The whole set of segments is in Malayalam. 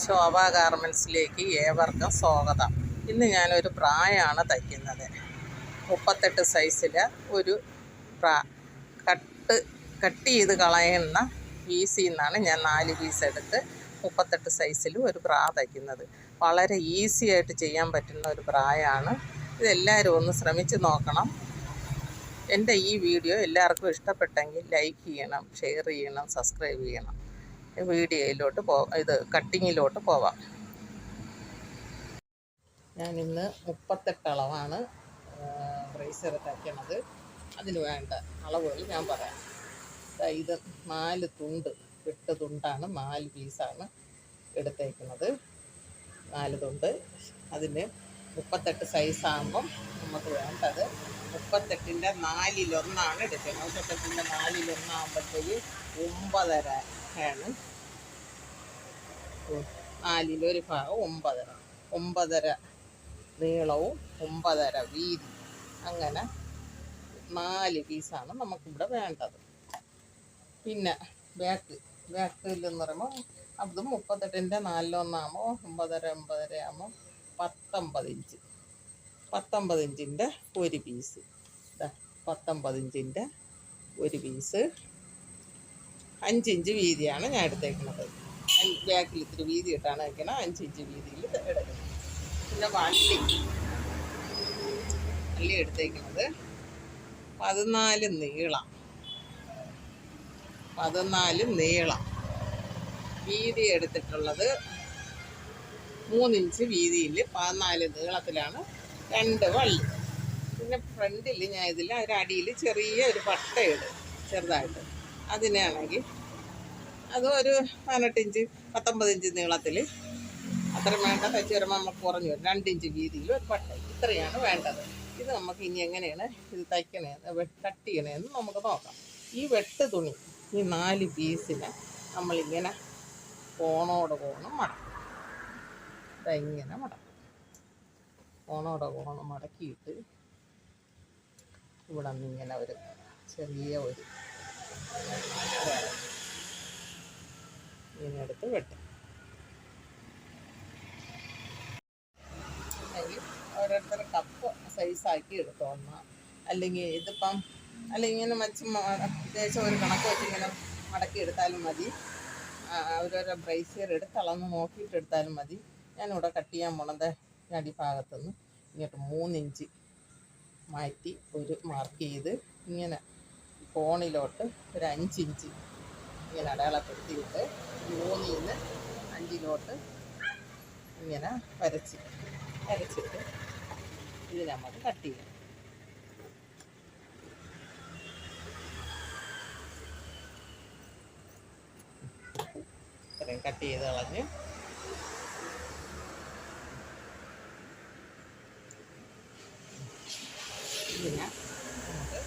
ശോഭ ഗാർമെൻസിലേക്ക് ഏവർക്കും സ്വാഗതം. ഇന്ന് ഞാനൊരു പ്രായമാണ് തയ്ക്കുന്നത്. മുപ്പത്തെട്ട് സൈസിൽ ഒരു പ്രാ കട്ട് കട്ട് ചെയ്ത് കളയുന്ന പീസിൽ നിന്നാണ് ഞാൻ നാല് പീസ് എടുത്ത് മുപ്പത്തെട്ട് സൈസിൽ ഒരു പ്രാ തയ്ക്കുന്നത്. വളരെ ഈസി ആയിട്ട് ചെയ്യാൻ പറ്റുന്ന ഒരു പ്രായമാണ്. ഇതെല്ലാവരും ഒന്ന് ശ്രമിച്ച് നോക്കണം. എന്റെ ഈ വീഡിയോ എല്ലാവർക്കും ഇഷ്ടപ്പെട്ടെങ്കിൽ ലൈക്ക് ചെയ്യണം ഷെയർ ചെയ്യണം സബ്സ്ക്രൈബ് ചെയ്യണം. വീഡിയോയിലോട്ട് പോ ഇത് കട്ടിങ്ങിലോട്ട് പോവാം. ഞാനിന്ന് മുപ്പത്തെട്ട് അളവാണ് ബ്രേസർ തയ്ക്കണത്. അതിന് വേണ്ട അളവുകൾ ഞാൻ പറയാം. ഇത് നാല് തുണ്ട് എട്ട് തുണ്ടാണ് നാല് പീസാണ് എടുത്തേക്കുന്നത്. നാല് തുണ്ട്. അതിന് മുപ്പത്തെട്ട് സൈസാകുമ്പം നമുക്ക് വേണ്ടത് മുപ്പത്തെട്ടിന്റെ നാലിലൊന്നാണ് എടുക്കുന്നത് മുപ്പത്തെട്ടിന്റെ നാലിലൊന്നാകുമ്പോഴത്തേക്ക് ഒമ്പതര ഉം. നാലിലൊരു ഭാഗം ഒമ്പതര. ഒമ്പതര നീളവും ഒമ്പതര വീതി. അങ്ങനെ നാല് പീസാണ് നമുക്കിവിടെ വേണ്ടത്. പിന്നെ ബാക്ക് ബാക്കിലെന്ന് പറയുമ്പോൾ അത് മുപ്പത്തെട്ടിന്റെ നാലിലൊന്നാകുമ്പോൾ ഒമ്പതര ഒമ്പതര ആകുമ്പോൾ പത്തൊമ്പത് ഇഞ്ച്. പത്തൊമ്പത് ഇഞ്ചിന്റെ ഒരു പീസ്. പത്തൊമ്പത് ഇഞ്ചിന്റെ ഒരു പീസ്. അഞ്ച് ഇഞ്ച് വീതിയാണ് ഞാൻ എടുത്തേക്കുന്നത് ബാക്കിൽ ഇത്തിരി വീതി ഇട്ടാണ് വയ്ക്കണം അഞ്ച് ഇഞ്ച് വീതിയിൽ എടുക്കുന്നത്. പിന്നെ വള്ളി. വള്ളി എടുത്തേക്കുന്നത് പതിനാല് നീളം. പതിനാല് നീളം. വീതി എടുത്തിട്ടുള്ളത് മൂന്നിഞ്ച് വീതിയിൽ പതിനാല് നീളത്തിലാണ് രണ്ട് വള്ളി. പിന്നെ ഫ്രണ്ടിൽ ഞാൻ ഇതിൽ ഒരു അടിയിൽ ചെറിയ ഒരു പട്ടയിടും ചെറുതായിട്ട്. അതിനാണെങ്കിൽ അത് ഒരു പതിനെട്ട് ഇഞ്ച് പത്തൊമ്പത് ഇഞ്ച് നീളത്തിൽ അത്ര വേണ്ട തയ്ച്ച് വരുമ്പോൾ നമുക്ക് കുറഞ്ഞു വരും. രണ്ടിഞ്ച് വീതിയിൽ ഒരു പട്ട. ഇത്രയാണ് വേണ്ടത്. ഇത് നമുക്ക് ഇനി എങ്ങനെയാണ് ഇത് തയ്ക്കണേന്ന് കട്ട് ചെയ്യണേന്ന് നമുക്ക് നോക്കാം. ഈ വെട്ട് തുണി ഈ നാല് പീസിനെ നമ്മളിങ്ങനെ കോണോട് കോണം മടക്കും. ഇങ്ങനെ മടക്കും. കോണോട് കോണം മടക്കിയിട്ട് ഇവിടെ നിന്ന് ഇങ്ങനെ ഒരു ചെറിയ ഒരു എടുത്ത് വെട്ടും. ഓരോരുത്തർ കപ്പ് സൈസാക്കി എടുത്തോളണം അല്ലെങ്കിൽ ഇതിപ്പം അല്ലെങ്കിൽ ഇങ്ങനെ മച്ച് അത്യാവശ്യം ഒരു കണക്ക് വെച്ച് ഇങ്ങനെ മടക്കി എടുത്താലും മതി. അവരോരോ ബ്രൈസിയർ എടുത്ത് അളന്ന് നോക്കിയിട്ട് എടുത്താലും മതി. ഞാനിവിടെ കട്ട് ചെയ്യാൻ പോണത് അടിഭാഗത്തുനിന്ന് ഇങ്ങോട്ട് മൂന്നിഞ്ച് മാറ്റി ഒരു മാർക്ക് ചെയ്ത് ഇങ്ങനെ കോണിലോട്ട് ഒരു അഞ്ചിഞ്ച് ഇങ്ങനെ അടയാളപ്പെടുത്തിയിട്ട് മൂന്നിൽ നിന്ന് അഞ്ചിലോട്ട് ഇങ്ങനെ വരച്ച് വരച്ചിട്ട് ഇത് നമുക്ക് കട്ട് ചെയ്യാം. ഇത്രയും കട്ട് ചെയ്ത് കളഞ്ഞ് ഇതിനെ നമുക്ക്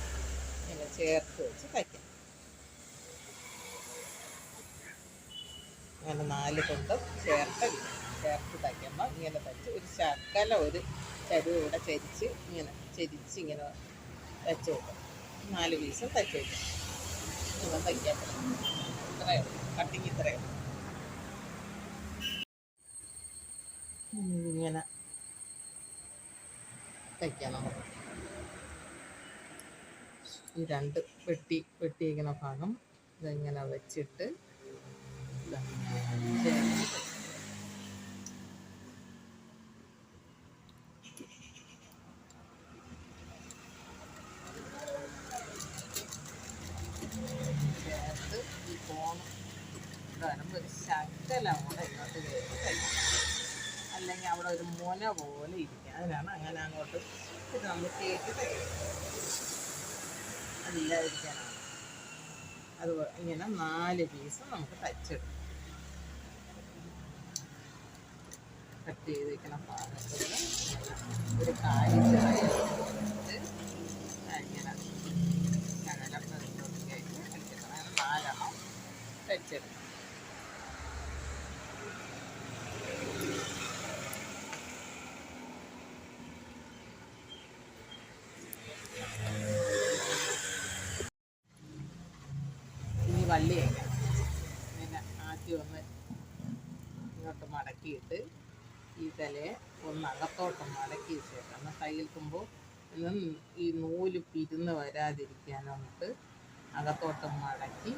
ഇങ്ങനെ ചേർത്ത് വെച്ച് കഴിക്കാം അങ്ങനെ നാല് കൊണ്ടും ചേർത്ത് ചേർത്ത് തയ്ക്കുമ്പോൾ ഇങ്ങനെ തയ്ച്ച് ഒരു ശകല ഒരു ചരുവ് ഇവിടെ ചരിച്ച് ഇങ്ങനെ ചരിച്ച് ഇങ്ങനെ തയ്ച്ച് വെക്കും നാല് പീസ് തയ്ച്ച് വെക്കും ഇങ്ങനെ തയ്ക്കാൻ പറ്റും. ഇത്രയേ ഉള്ളൂ. കട്ടിങ് ഇത്രയേ ഉള്ളൂ. ഇങ്ങനെ തയ്ക്കാം നമുക്ക് ഈ രണ്ട് വെട്ടി വെട്ടിയിരിക്കുന്ന ഭാഗം ഇതിങ്ങനെ വെച്ചിട്ട് ഈ അല്ലെങ്കിൽ അവിടെ ഒരു മുന പോലെ ഇരിക്കും. അതിനാണ് അങ്ങനെ അങ്ങോട്ട് ഇത് നമ്മൾ തരും അതില്ലാതിരിക്കാനാണ് അത് ഇങ്ങനെ നാല് പീസ് നമുക്ക് തച്ചെടുക്കും കട്ട് ചെയ്ത് വെക്കണം പാകത്തിൽ ഒരു കാലി ചെറിയ ഇങ്ങനെ അങ്ങനെ നാലെണ്ണം തച്ചെടുക്കും ഇനി വള്ളി വയ്ക്കാം പിന്നെ ആദ്യം ഒന്ന് ഇങ്ങോട്ട് മടക്കിയിട്ട് ഈ തലയെ ഒന്ന് അകത്തോട്ട് മടക്കിയ ശേഷം തുമ്പോൾ ഈ നൂൽ പിരിന്ന് വരാതിരിക്കാൻ നമുക്ക് അകത്തോട്ട് മടക്കി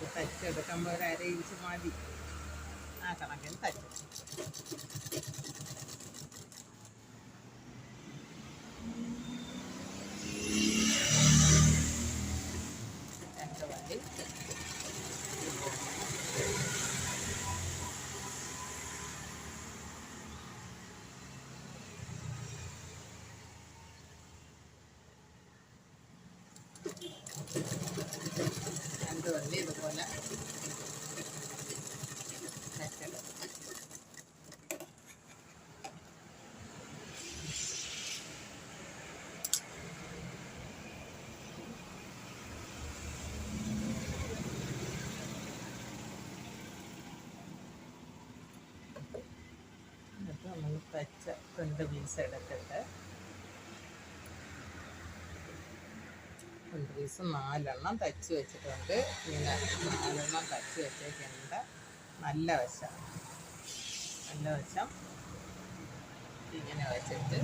നമുക്ക് തച്ചെടുക്കുമ്പോൾ ഒരു അര ഇഞ്ച് മതി. ആ കണക്കിന് തച്ചു നമ്മൾ തച്ച രണ്ട് പീസ് എടുത്തിട്ട്. രണ്ട് പീസ് നാലെണ്ണം തച്ച് വെച്ചിട്ടുണ്ട്. ഇങ്ങനെ നാലെണ്ണം തച്ച് വെച്ചേക്കുന്നുണ്ട് നല്ല വശം. നല്ല വശം ഇങ്ങനെ വെച്ചിട്ട്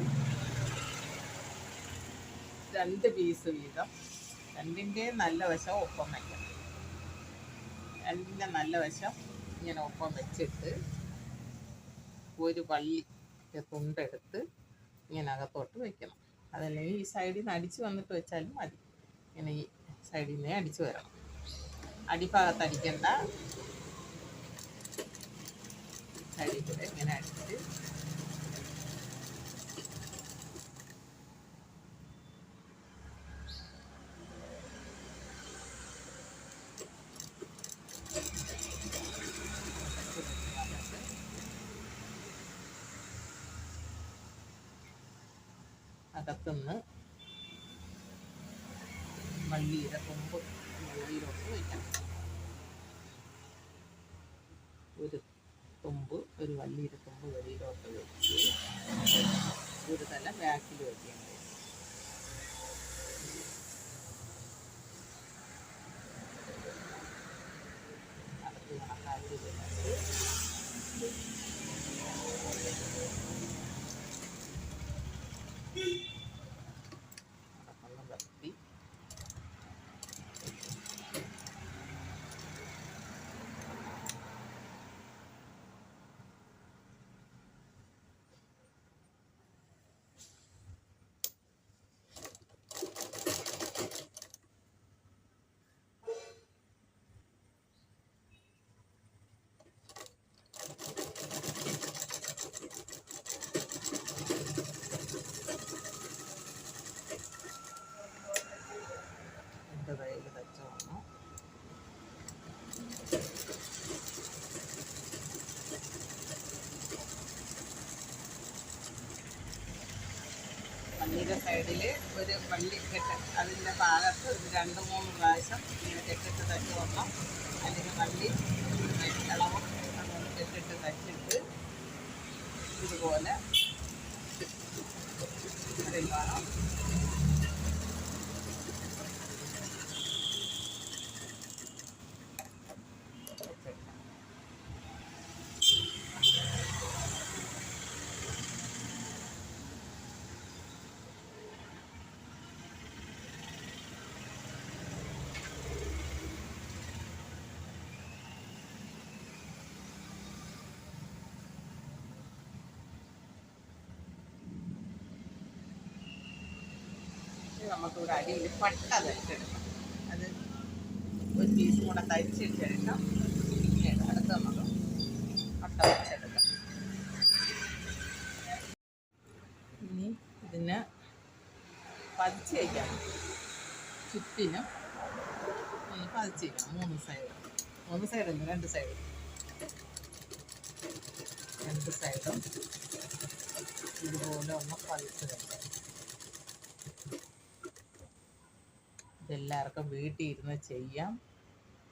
രണ്ട് പീസ് വീതം. രണ്ടിന്റെ നല്ല വശം ഒപ്പം വയ്ക്കണം രണ്ടിന്റെ നല്ല വശം ഇങ്ങനെ ഒപ്പം വെച്ചിട്ട് ഒരു വള്ളി തുണ്ടെടുത്ത് ഇങ്ങനെ അകത്തോട്ട് വെക്കണം. അതല്ലെങ്കിൽ ഈ സൈഡിൽ നിന്ന് അടിച്ച് വന്നിട്ട് വെച്ചാലും മതി. ഇങ്ങനെ ഈ സൈഡിൽ നിന്ന് അടിച്ച് വരണം. അടിഭാഗത്ത് അടിക്കണ്ട. സൈഡിൽ കൂടെ ഇങ്ങനെ അടിച്ച് അകത്തുനിന്ന് മല്ലിയുടെ കൊമ്പ് വെളിയിലോട്ട് വയ്ക്കണം ഒരു കൊമ്പ് ഒരു വല്ലിയുടെ കൊമ്പ് വെളിയിലോട്ട് വെച്ച് ഒരു തല ബാക്കിൽ വയ്ക്കേണ്ടത് സൈഡിൽ ഒരു പള്ളി കെട്ട് അതിന്റെ ഭാഗത്ത് ഒരു രണ്ട് മൂന്ന് പ്രാവശ്യം ഇങ്ങനെ കെട്ടിട്ട് തച്ച് വന്നോ അല്ലെങ്കിൽ പള്ളി ഇളവും കെട്ടിട്ട് തച്ചിട്ട് ഇതുപോലെ വേണം. നമുക്കിവിടെ അടിയിൽ പട്ട തയ്ച്ചെടുക്കാം അത് ഒരു പീസ് കൂടെ തയ്ച്ചിട്ട് ശേഷം പിന്നീട് അടുത്ത് നമുക്ക് പട്ട വെച്ചെടുക്കാം. ഇനി ഇതിന് പതിച്ച് വയ്ക്കാം ചുറ്റിനും പതിച്ച് വയ്ക്കാം മൂന്ന് സൈഡ് മൂന്ന് സൈഡല്ല രണ്ട് സൈഡ് രണ്ട് സൈഡും ഇതുപോലെ ഒന്ന് പതിച്ച് വയ്ക്കാം ഇതെല്ലാവർക്കും വീട്ടിൽ ഇരുന്ന് ചെയ്യാം.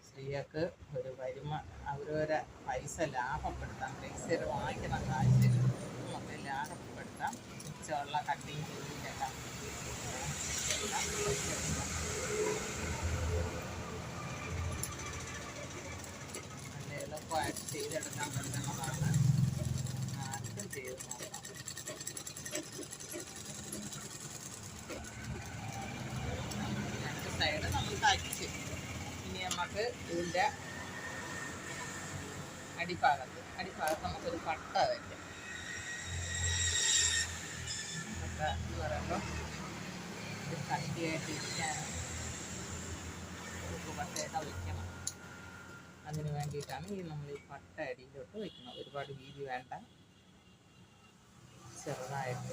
സ്ത്രീകൾക്ക് ഒരു വരുമാനം അവരവരെ പൈസ ലാഭപ്പെടുത്താം. പൈസ വാങ്ങിക്കുന്ന കാശ് നമുക്ക് ലാഭപ്പെടുത്താം. മിച്ചമുള്ള കട്ടിങ് ചെയ്തിട്ടൊക്കെ നല്ല എളുപ്പമായിട്ട് ചെയ്തെടുക്കാൻ പറ്റുന്നതാണ്. ആർക്കും ചെയ്ത് നോക്കാം. സൈഡ് ഇനി നമുക്ക് ഇതിന്റെ അടിഭാഗത്ത് അടിഭാഗത്ത് നമുക്കൊരു പട്ട വയ്ക്കാം പട്ട എന്ന് പറയുമ്പോൾ കട്ടിയായിട്ട് ഇരിക്കാനും ഉപ്പ് പട്ടയൊക്കെ വയ്ക്കണം അതിന് വേണ്ടിയിട്ടാണ് ഈ നമ്മൾ ഈ പട്ട അടിയിലോട്ട് വയ്ക്കുന്നത് ഒരുപാട് വീതി വേണ്ട. ചെറുതായിട്ട്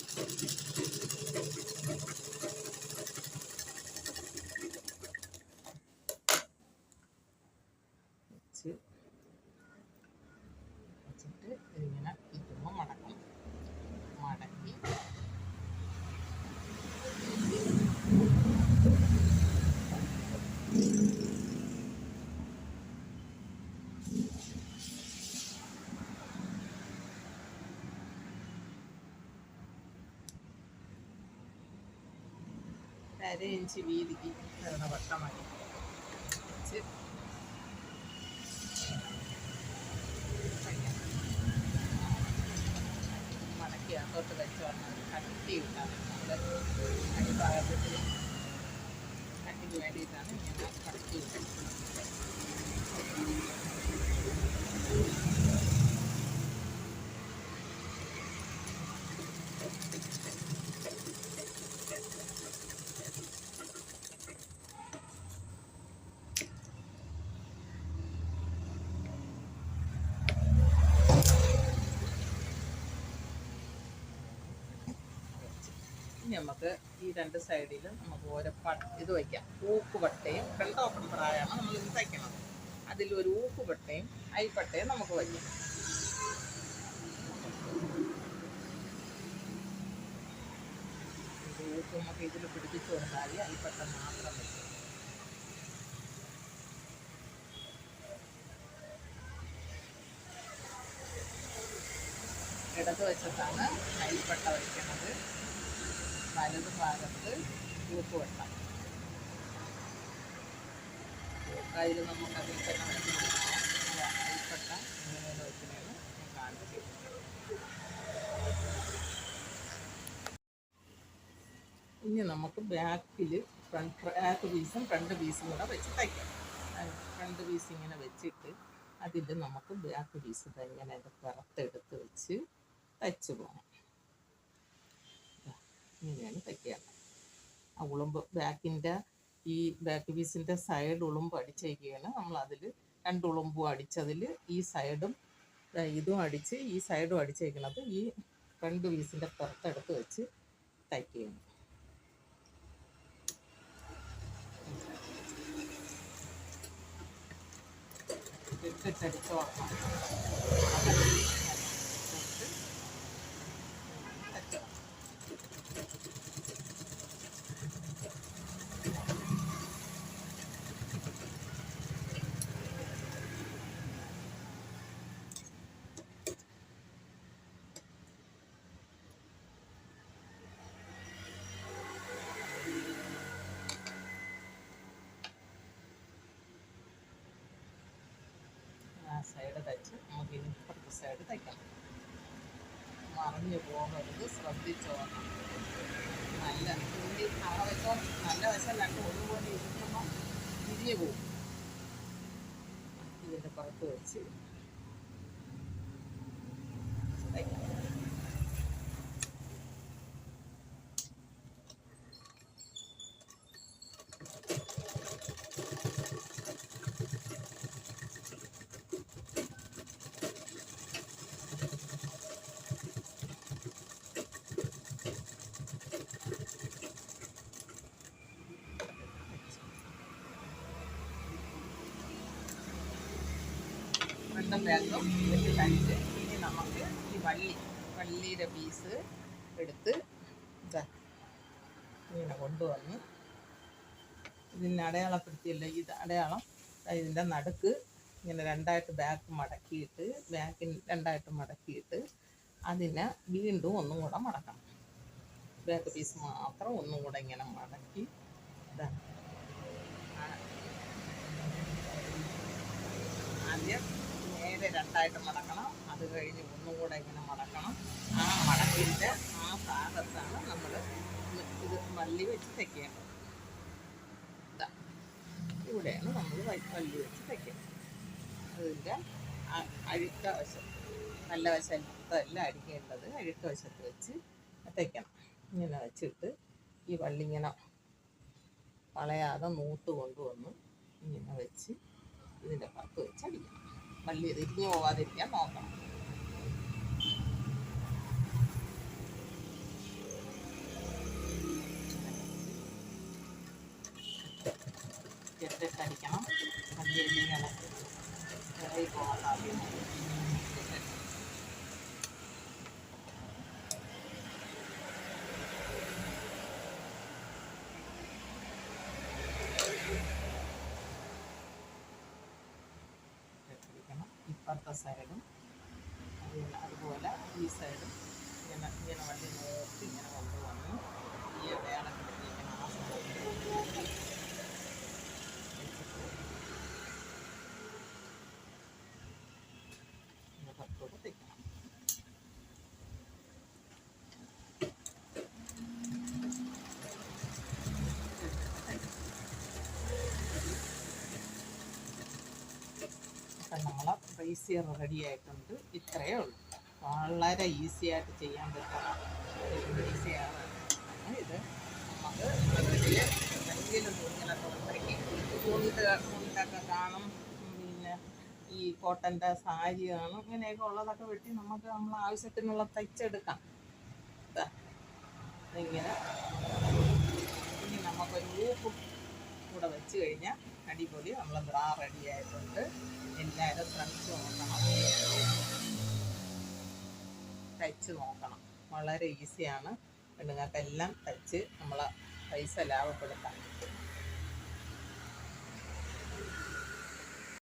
അര ഇഞ്ച് വീതിക്ക് വരുന്ന വട്ടമായി. മടക്കി അകത്തോട്ട് വെച്ച് വന്നാൽ കട്ടി ഉണ്ടാകും നമ്മുടെ അടിഭാഗത്തിൽ കട്ടിക്ക് വേണ്ടിയിട്ടാണ് ഇങ്ങനെ കട്ടി വെക്കുന്നത് നമുക്ക് ഈ രണ്ട് സൈഡിലും നമുക്ക് ഓരോ പട്ട് ഇത് വയ്ക്കാം ഊക്കുപട്ടയും ഫ്രണ്ട് ഓപ്പൺ പ്രായമാണ് നമ്മൾ ഇത് തയ്ക്കണം അതിൽ ഒരു ഊക്കുപട്ടയും അരിപ്പട്ടയും നമുക്ക് വയ്ക്കാം ഊക്ക് നമുക്ക് ഇതിൽ പിടിപ്പിച്ചു കൊടുത്താൽ അരിപ്പട്ട മാത്രം വയ്ക്കും ഇടത് വശത്താണ് അരിപ്പട്ട വയ്ക്കുന്നത് വലത് ഭാഗത്ത് ഉപ്പ് വെട്ടം അതിൽ നമുക്ക് അതിൽ തന്നെ അരിപ്പട്ട എങ്ങനെയാണ് വെക്കുന്നതെന്ന് ഞാൻ കാണിച്ചത്. ഇനി നമുക്ക് ബാക്കിൽ ഫ്രണ്ട് ബാക്ക് പീസും ഫ്രണ്ട് പീസും കൂടെ വെച്ച് തയ്ക്കാം. ഫ്രണ്ട് പീസ് ഇങ്ങനെ വെച്ചിട്ട് അതിൽ നമുക്ക് ബാക്ക് പീസ് ഇങ്ങനെ പുറത്തെടുത്ത് വെച്ച് തയ്ച്ച് പോകണം ഇങ്ങനെയാണ് തയ്ക്കുക ആ ഉളുമ്പ് ബാക്കിന്റെ ഈ ബാക്ക് പീസിന്റെ സൈഡ് ഉളുമ്പ് അടിച്ചേക്കുകയാണ് നമ്മൾ അതിൽ രണ്ട് ഉളുമ്പും അടിച്ചതിൽ ഈ സൈഡും ഇതും അടിച്ച് ഈ സൈഡും അടിച്ചേക്കണത് ഈ ഫ്രണ്ട് പീസിന്റെ പുറത്തെടുത്ത് വെച്ച് തയ്ക്കുകയാണ്. ഇട്ടിട്ടടിച്ചോളണം തയ്ക്കണം ആ സൈഡ് തയ്ച്ച് നമുക്ക് സൈഡ് തയ്ക്കണം മറിഞ്ഞു പോകരുത് ശ്രദ്ധിച്ചോണം. നല്ല തുണി വെച്ചോ നല്ല വശം രണ്ട് ഒരുപോലെ ഇരിക്കുമ്പോൾ തിരിഞ്ഞു പോകും. ഇതിന്റെ പുറത്ത് വെച്ച് രണ്ടും ബാഗും വെച്ച് തയ്ച്ച് ഇനി നമുക്ക് ഈ വള്ളി വള്ളിയുടെ പീസ് എടുത്ത് ഇങ്ങനെ കൊണ്ടുവന്ന് ഇതിനെ അടയാളപ്പെടുത്തിയല്ല? ഇത് അടയാളം ഇതിന്റെ നടുക്ക് ഇങ്ങനെ രണ്ടായിട്ട് ബാക്ക് മടക്കിയിട്ട് ബാക്കിൽ രണ്ടായിട്ട് മടക്കിയിട്ട് അതിനെ വീണ്ടും ഒന്നും കൂടെ മടക്കണം. ബാക്ക് പീസ് മാത്രം ഒന്നും കൂടെ ഇങ്ങനെ മടക്കി ഇതാണ് ആദ്യം നേരെ രണ്ടായിട്ട് മടക്കണം. അത് കഴിഞ്ഞ് ഒന്നും കൂടെ ഇങ്ങനെ മടക്കണം. ആ മടക്കിന്റെ ആ ഭാഗത്താണ് നമ്മൾ ഇത് വള്ളി വെച്ച് തയ്ക്കേണ്ടത് ഇതാ ഇവിടെയാണ് നമ്മൾ വള്ളി വെച്ച് തയ്ക്കേണ്ടത് അതിന്റെ അഴുക്ക വശം നല്ല വശത്തല്ല അടിക്കേണ്ടത് അഴുക്ക വശത്ത് വെച്ച് തയ്ക്കണം ഇങ്ങനെ വെച്ചിട്ട് ഈ വള്ളി ഇങ്ങനെ കളയാതെ നൂട്ട് കൊണ്ടുവന്ന് ഇങ്ങനെ വെച്ച് ഇതിന്റെ പുറത്ത് വെച്ച് അടിക്കണം. വള്ളി തിരിഞ്ഞു പോവാതിരിക്കാൻ നോക്കണം ചെറുതായിട്ട് അടിക്കണം വള്ളി ഇങ്ങനെ ഇറങ്ങി പോകാൻ സാധ്യത എടുക്കണം ഇപ്പുറത്തെ സൈഡും അതുപോലെ അതുപോലെ ഈ സൈഡും ഇങ്ങനെ ഇങ്ങനെ വള്ളി നോക്കി ഇങ്ങനെ കൊണ്ടുവന്ന് ഈ അടയാളപ്പെടുത്തിയിരിക്കണം ആ സൈഡിൽ വെച്ചിട്ട് ഇങ്ങനെ പുറത്തോട്ട് തെക്കണം അപ്പം നമ്മളെ റൈസിയർ റെഡി ആയിട്ടുണ്ട്. ഇത്രയേ ഉള്ളൂ. വളരെ ഈസി ആയിട്ട് ചെയ്യാൻ പറ്റുന്ന ഈസിയാണ് ഇത് കാണും. പിന്നെ ഈ കോട്ടന്റെ സാരി കാണും. ഇങ്ങനെയൊക്കെ ഉള്ളതൊക്കെ വെട്ടി നമുക്ക് നമ്മൾ ആവശ്യത്തിനുള്ള തയ്ച്ചെടുക്കാം. ഇങ്ങനെ ഇനി നമുക്കൊരു ഊപ്പും കൂടെ വെച്ച് കഴിഞ്ഞാൽ അടിപൊളി. നമ്മൾ ബ്രാ റെഡി ആയിട്ടുണ്ട്. എല്ലാവരും ശ്രമിച്ച് നോക്കണം. തയ്ച്ച് നോക്കണം. വളരെ ഈസിയാണ് പെണ്ണുങ്ങൾക്കെല്ലാം തയ്ച്ച് നമ്മളെ പൈസ ലാഭപ്പെടുത്താം